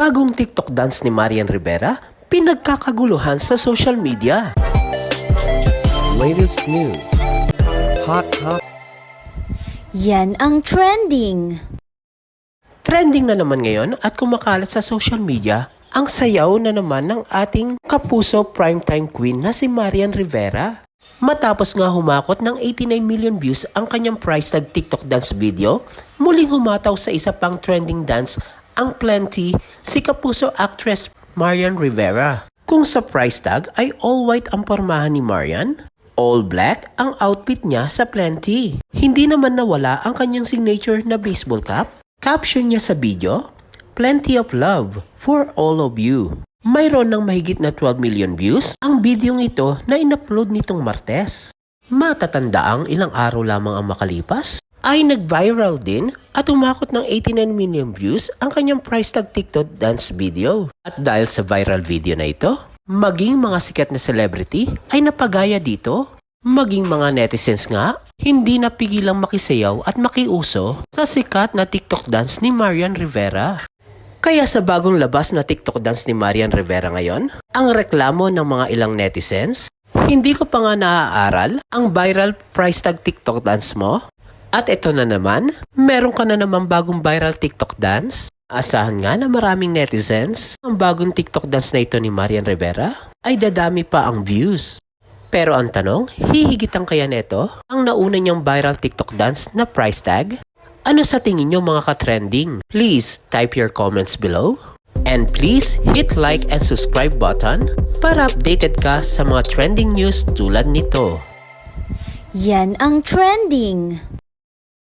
Bagong TikTok dance ni Marian Rivera, pinagkakaguluhan sa social media. Latest news. Hot hot. Yan ang trending. Trending na naman ngayon at kumakalat sa social media ang sayaw na naman ng ating kapuso primetime queen na si Marian Rivera. Matapos nga humakot ng 89 million views ang kanyang price tag TikTok dance video, muling humataw sa isa pang trending dance ang plenty si kapuso actress Marian Rivera. Kung sa price tag ay all white ang pormahan ni Marian, all black ang outfit niya sa plenty. Hindi naman nawala ang kanyang signature na baseball cap. Caption niya sa video, Plenty of love for all of you. Mayroon ng mahigit na 12 million views ang bidyong ito na in-upload nitong Martes. Matatanda ang ilang araw lamang ang makalipas ay nag-viral din at umakot ng 89 million views ang kanyang price tag TikTok dance video. At dahil sa viral video na ito, maging mga sikat na celebrity ay napagaya dito. Maging mga netizens nga, hindi napigilang makisayaw at makiuso sa sikat na TikTok dance ni Marian Rivera. Kaya sa bagong labas na TikTok dance ni Marian Rivera ngayon, ang reklamo ng mga ilang netizens, hindi ko pa nga naaaral ang viral price tag TikTok dance mo. At ito na naman, meron ka na naman bagong viral TikTok dance. Asahan nga na maraming netizens, ang bagong TikTok dance na ito ni Marian Rivera ay dadami pa ang views. Pero ang tanong, hihigitan kaya neto ang nauna niyang viral TikTok dance na price tag? Ano sa tingin niyo mga ka-trending? Please type your comments below. And please hit like and subscribe button para updated ka sa mga trending news tulad nito. Yan ang trending.